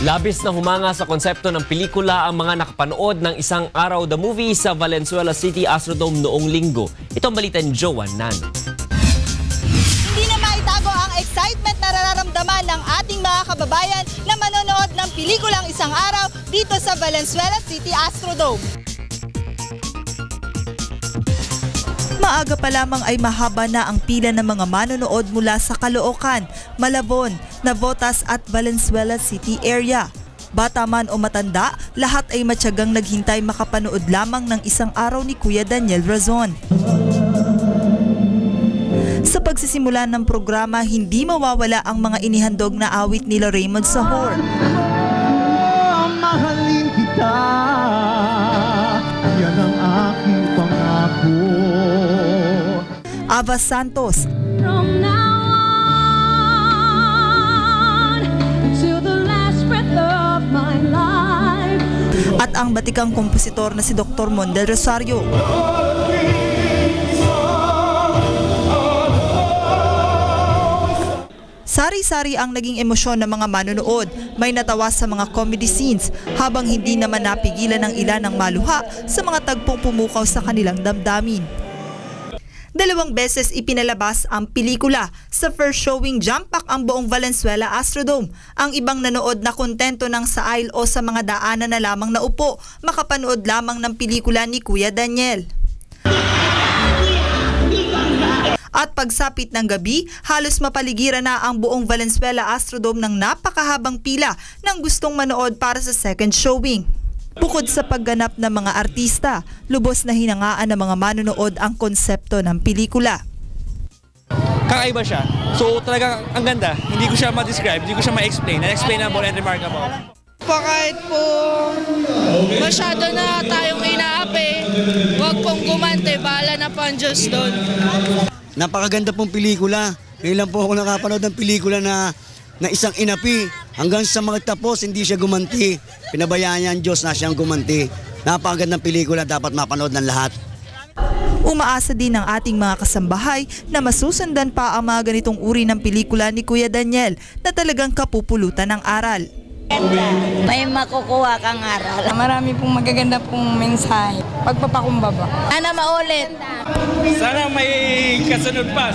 Labis na humanga sa konsepto ng pelikula ang mga nakapanood ng isang araw the movie sa Valenzuela City Astrodome noong linggo. Ito ang balita ni Joan Nano. Hindi na maitago ang excitement na nararamdaman ng ating mga kababayan na manonood ng pelikulang isang araw dito sa Valenzuela City Astrodome. Maaga pa lamang ay mahaba na ang pila ng mga manonood mula sa Caloocan, Malabon, Navotas at Valenzuela City area. Bata man o matanda, lahat ay matyagang naghintay makapanood lamang ng isang araw ni Kuya Daniel Razon. Sa pagsisimula ng programa, hindi mawawala ang mga inihandog na awit nila Raymond Sahor. mahalin kita Ava Santos, From now on to the last breath of my life. at ang batikang kompositor na si Dr. Mondel Rosario. Sari-sari ang naging emosyon ng mga manonood. May natawa sa mga comedy scenes habang hindi naman napigilan ng ilan ng maluha sa mga tagpong pumukaw sa kanilang damdamin. Dalawang beses ipinalabas ang pelikula. Sa first showing, jump-pack ang buong Valenzuela Astrodome. Ang ibang nanood na kontento ng sa aisle o sa mga daanan na lamang na upo, makapanood lamang ng pelikula ni Kuya Daniel. At pagsapit ng gabi, halos mapaligiran na ang buong Valenzuela Astrodome ng napakahabang pila ng gustong manood para sa second showing. Bukod sa pagganap ng mga artista, lubos na hinangaan ng mga manonood ang konsepto ng pelikula. kakaiba siya. So talaga ang ganda. Hindi ko siya ma-describe, hindi ko siya ma-explain. Unexplainable and remarkable. po kahit po masyado na tayong inaapi, huwag pong gumante, bahala na po ang Diyos doon. Napakaganda pong pelikula. Ngayon lang po ako nakapanood ng pelikula na na isang inapi. Hanggang sa magtapos, hindi siya gumanti. Pinabayaan niya ang Diyos na siyang gumanti. Napakagandang pelikula, dapat mapanood ng lahat. Umaasa din ng ating mga kasambahay na masusundan pa ang mga ganitong uri ng pelikula ni Kuya Daniel na talagang kapupulutan ng aral. May makukuha kang aral. Marami pong magaganda pong mensahe. Pagpapakumbaba. Sana maulit. Sana may kasunod pa.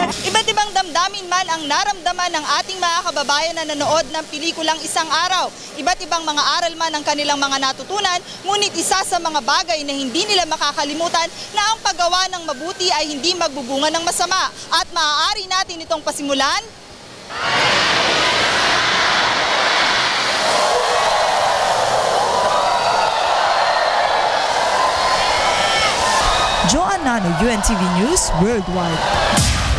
Iba't ibang damdamin man ang naramdaman ng ating mga kababayan na nanood ng pelikulang isang araw. Iba't ibang mga aral man ang kanilang mga natutunan, ngunit isa sa mga bagay na hindi nila makakalimutan na ang paggawa ng mabuti ay hindi magbubunga ng masama. At maaari natin itong pasimulan Joanna UNTV News Worldwide.